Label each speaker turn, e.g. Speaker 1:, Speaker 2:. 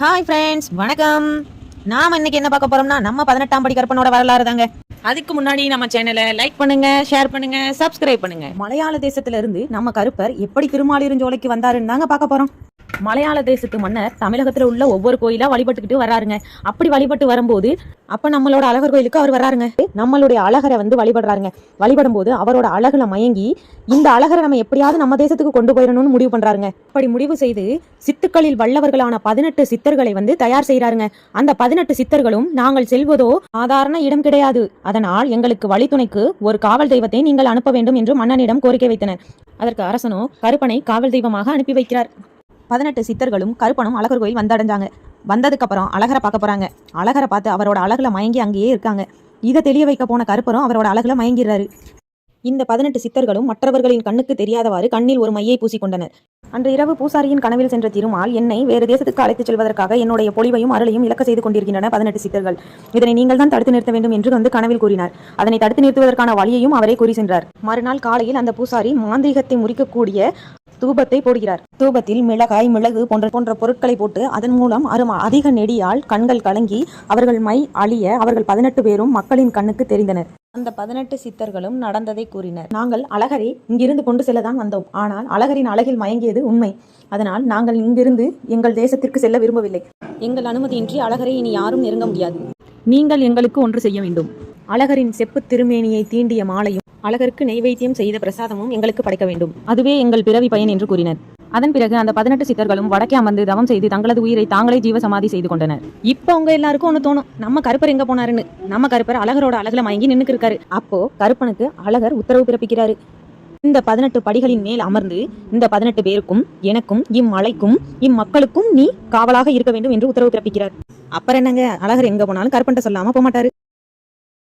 Speaker 1: Hi friends வணக்கம். நாம இன்னைக்கு என்ன பார்க்க போறோம்னா நம்ம பதினெட்டாம் படி கற்பனோட வரலாறு தாங்க. அதுக்கு முன்னாடி நம்ம சேனலை லைக் பண்ணுங்க ஷேர் பண்ணுங்க சப்ஸ்கிரைப் பண்ணுங்க. மலையாள தேசத்துல இருந்து நம்ம கருப்பர் எப்படி திருமாலிருஞ்சோலைக்கு வந்தாருன்னு தாங்க பார்க்க போறோம். மலையாள தேசத்து மன்னர் தமிழகத்துல உள்ள ஒவ்வொரு கோயிலா வழிபட்டுக்கிட்டு வர்றாருங்க. அப்படி வழிபட்டு வரும்போது அப்ப நம்மளோட அழகர் கோயிலுக்கு அவர் வர்றாருங்க நம்மளுடைய அழகரை வந்து வழிபடுறாருங்க. வழிபடும் போது அவரோட அழகுல மயங்கி இந்த அழகரை நம்ம எப்படியாவது நம்ம தேசத்துக்கு கொண்டு போயிடணும்னு முடிவு பண்றாருங்க. அப்படி முடிவு செய்து சித்துக்களில் வல்லவர்களான பதினெட்டு சித்தர்களை வந்து தயார் செய்யறாருங்க அந்த பதினெட்டு சித்தர்களும் நாங்கள் செல்வதோ சாதாரண இடம் கிடையாது. அதனால் எங்களுக்கு வழித்துணைக்கு ஒரு காவல் தெய்வத்தை நீங்கள் அனுப்ப வேண்டும் என்று மன்னனிடம் கோரிக்கை வைத்தனர். அதற்கு அரசனோ கருப்பனை காவல் தெய்வமாக அனுப்பி வைக்கிறார். பதினெட்டு சித்தர்களும் கருப்பனும் அழகர் கோயில் வந்தடைஞ்சாங்க. வந்ததுக்கு அப்புறம் அழகரை பார்க்க போறாங்க. அழகரை பார்த்து அவரோட அழகுல மயங்கி அங்கேயே இருக்காங்க. இதை தெளிய வைக்க போன கருப்பரும் அவரோட அழகுல மயங்கிறாரு இந்த பதினெட்டு சித்தர்களும் மற்றவர்களின் கண்ணுக்கு தெரியாதவாறு கண்ணில் ஒரு மையை பூசிக்கொண்டனர். அன்று இரவு பூசாரியின் கனவில் சென்ற திருமால் என்னை வேறு தேசத்துக்கு அழைத்துச் செல்வதற்காக என்னுடைய பொலிவையும் அருளையும் இலக்க செய்து கொண்டிருக்கின்றன பதினெட்டு சித்தர்கள். இதனை நீங்கள் தான் தடுத்து நிறுத்த வேண்டும் என்று வந்து கனவில் கூறினார். அதனை தடுத்து நிறுத்துவதற்கான வழியையும் அவரே கூறி சென்றார். மறுநாள் காலையில் அந்த பூசாரி மாந்திரிகத்தை முறிக்கக்கூடிய தூபத்தை போடுகிறார். தூபத்தில் மிளகாய் மிளகு போன்ற போன்ற பொருட்களை போட்டு அதன் மூலம் அரும அதிக நெடியால் கண்கள் கலங்கி அவர்கள் மை அழிய அவர்கள் பதினெட்டு பேரும் மக்களின் கண்ணுக்கு தெரிந்தனர். அந்த பதினெட்டு சித்தர்களும் நடந்ததை கூறினர். நாங்கள் அழகரை இங்கிருந்து கொண்டு செல்லதான் வந்தோம். ஆனால் அழகரின் அழகில் மயங்கியது உண்மை. அதனால் நாங்கள் இங்கிருந்து எங்கள் தேசத்திற்கு செல்ல விரும்பவில்லை. எங்கள் அனுமதியின்றி அழகரை இனி யாரும் நெருங்க முடியாது. நீங்கள் எங்களுக்கு ஒன்று செய்ய வேண்டும். அழகரின் செப்பு திருமேனியை தீண்டிய மாலையும் அழகருக்கு நெய்வேத்தியம் செய்த பிரசாதமும் எங்களுக்கு படைக்க வேண்டும். அதுவே எங்கள் பிறவி பயன் என்று கூறினர். அதன் பிறகு அந்த பதினெட்டு சித்தர்களும் வடக்கே அமர்ந்து தவம் செய்து தங்களது உயிரை தாங்களே ஜீவ சமாதி செய்து கொண்டனர். இப்போ உங்க எல்லாருக்கும் ஒன்று தோணும். நம்ம கருப்பர் எங்க போனாருன்னு. நம்ம கருப்பர் அழகரோட அழகுல மயங்கி நின்னுக்கு இருக்காரு அப்போ கருப்பனுக்கு அழகர் உத்தரவு பிறப்பிக்கிறாரு. இந்த பதினெட்டு படிகளின் மேல் அமர்ந்து இந்த பதினெட்டு பேருக்கும் எனக்கும் இம்மலைக்கும் இம்மக்களுக்கும் நீ காவலாக இருக்க வேண்டும் என்று உத்தரவு பிறப்பிக்கிறார். அப்புறம் என்னங்க? அழகர் எங்க போனாலும் கருப்பன்ட்ட சொல்லாம போக மாட்டாரு